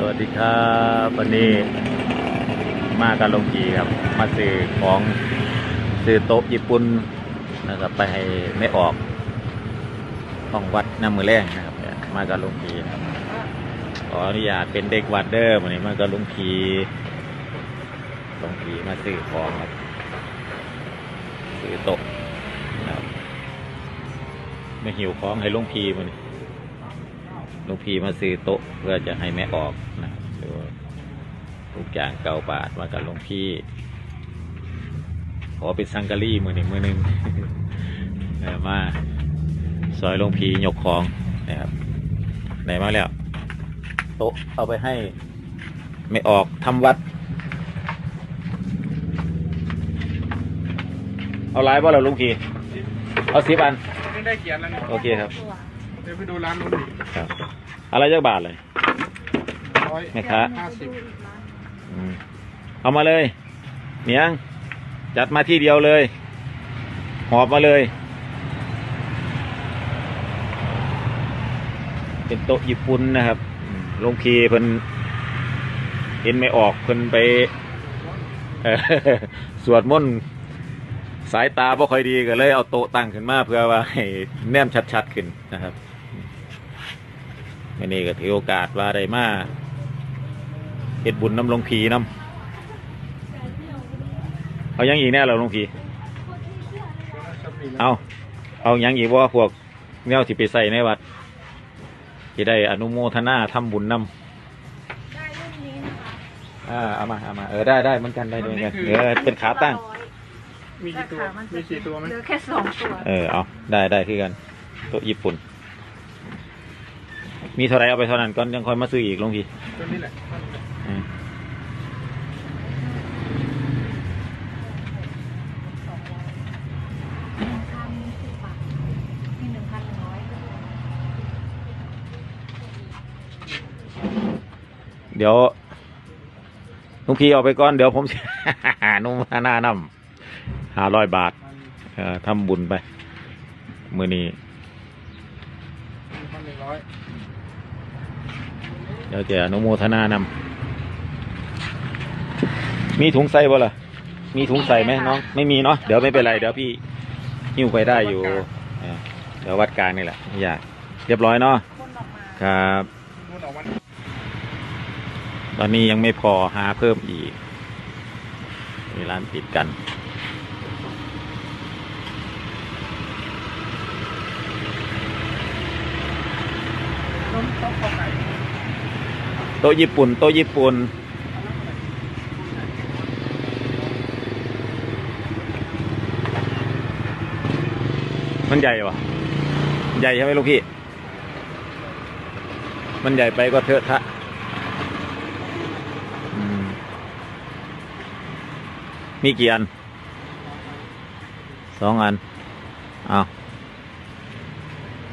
สวัสดีครับวันนี้มากันลงกีครับ มาซื้อของซื้อโต๊ะญี่ปุ่นนะครับไปให้ไม่ออกห้องวัดน้ำมือแรงนะครับมากันลงกีครับขออนุญาตเป็นเด็กวัดเดอร์วันนี้มากันลงกีลงกีมาซื้อของครับซื้อโต๊ะนะครับไม่หิวของให้ลงพีมันห ลุงพีมาซื้อโต๊ะเพื่อจะให้แม่ออกนะครับดูทุกอย่างเก่าบาทมากับหลวงพี่ ขอเป็นสังกะรี่มือหนึ่งมือหนึ่งเออมาซอยหลวงพียกของนะครับไหนมาแล้ว โต๊ะเอาไปให้ไม่ออกทำวัด เอาไลน์บ่เราลุงพีเอาสิบอันไม่ได้เขียนแล้วนี่โอเคครับ เดี๋ยวไปดูร้านนู้นดิครับอะไรจักบาทเลย ร้อยแม่ค้า ห้าสิบอืมเอามาเลยเนียง จัดมาที่เดียวเลย หอบมาเลย เป็นโต๊ะญี่ปุ่นนะครับอืมลงพีเพิ่นเห็นไม่ออกเพิ่นไปเอ่อ สวดมนต์สายตาบ่ค่อยดีก็เลยเอาโต๊ะตั้งขึ้นมาเพื่อว่าให้แนมชัดๆขึ้นนะครับ วันนี้ก็ถือโอกาสว่าได้มาเฮ็ดบุญน้ำหลวงพีน้ำเอาหยังอีกแน่เราหลวงพีเอาเอาหยังอีกว่าพวกแนวที่ไปใส่ในวัดที่ได้อนุโมทนาทำบุญน้ำอ่าเอามาเอามาเออได้ได้เหมือนกันได้เหมือนกันเออเป็นขาตั้ง มีกี่ตัวมีสี่ตัวไหมเหลือแค่สองตัว เออเอาได้ได้คือกันโต๊ะญี่ปุ่น มีเท่าไรเอาไปเท่านั้นก่อนยังค่อยมาซื้ออีกหลวงพีตัวนี้แหละอืมหนึ่งพันสิบบาทนี่หนึ่งพันหนึ่งร้อยเดี๋ยวหลุงพี่เอาไปก่อน เดี๋ยวผม นุ่มหน้านำห้าร้อยบาทเอ่อทำบุญไป มือนี้ หนึ่งพันหนึ่งร้อย เดี๋ยวจะอนุโมทนานำมีถุงใส่บ่ล่ะ มีถุงใส่ไหมน้อง ไม่มีเนาะ เดี๋ยวไม่เป็นไร เดี๋ยวพี่หิ้วไปได้อยู่เออเดี๋ยววัดกลางนี่แหละไม่ยาก เรียบร้อยเนาะคนออกมาครับนู้นออกวันตอนนี้ยังไม่พอหาเพิ่มอีก มีร้านปิดกันนู้นต้องเข้าไก่ โต๊ะญี่ปุ่น โต๊ะญี่ปุ่น มันใหญ่ปะใหญ่ใช่ไหมลูกพี่ มันใหญ่ไปก็เถอะทะมีกี่อัน สองอันเอาว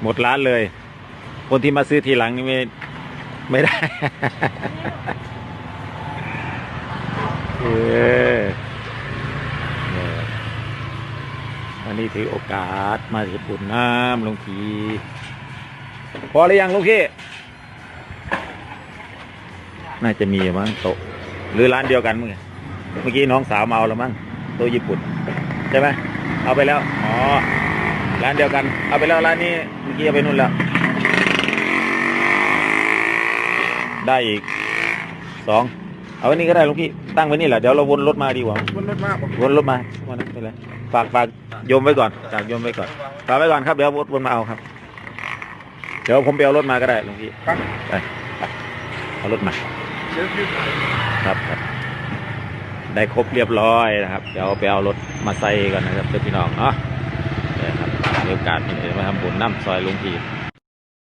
หมดร้านเลย คนที่มาซื้อทีหลังนี่ไม่ ไม่ได้ เออเอออันนี้ถือโอกาสมาถือปุ่นน้ำลงพีพอหรือยังลุงพี่ น่าจะมีมั้งโต๊ะหรือร้านเดียวกันมั้งเมื่อกี้น้องสาวมาเอาแล้วมั้งโต๊ะญี่ปุ่น ใช่ไหมเอาไปแล้ว อ๋อ ร้านเดียวกัน เอาไปแล้วร้านนี้เมื่อกี้เอาไปนู่นแล้ว ได้อีกสองเอาไว้นี่ก็ได้หลุงพี่ตั้งไว้นี่แหละเดี๋ยวเราวนรถมาดีกว่าบนรถมากบอกวนรถมาวันนั้นไปเลยฝากฝากโยมไว้ก่อนฝากโยมไว้ก่อนฝากไว้ก่อนครับเดี๋ยววนมาเอาครับ เดี๋ยวผมไปเอารถมาก็ได้หลุงพี่ปั๊บไปไปเอารถมาเดี๋ยวยืดถ่ายครับครับ ได้ครบเรียบร้อยนะครับ เดี๋ยวไปเอารถมาใส่ก่อนนะครับเพื่อนพี่น้องเนาะเดี๋ยวครับมีโอกาสมีเดี๋ยวมาทำบุญน้ำซอยหลุงพี่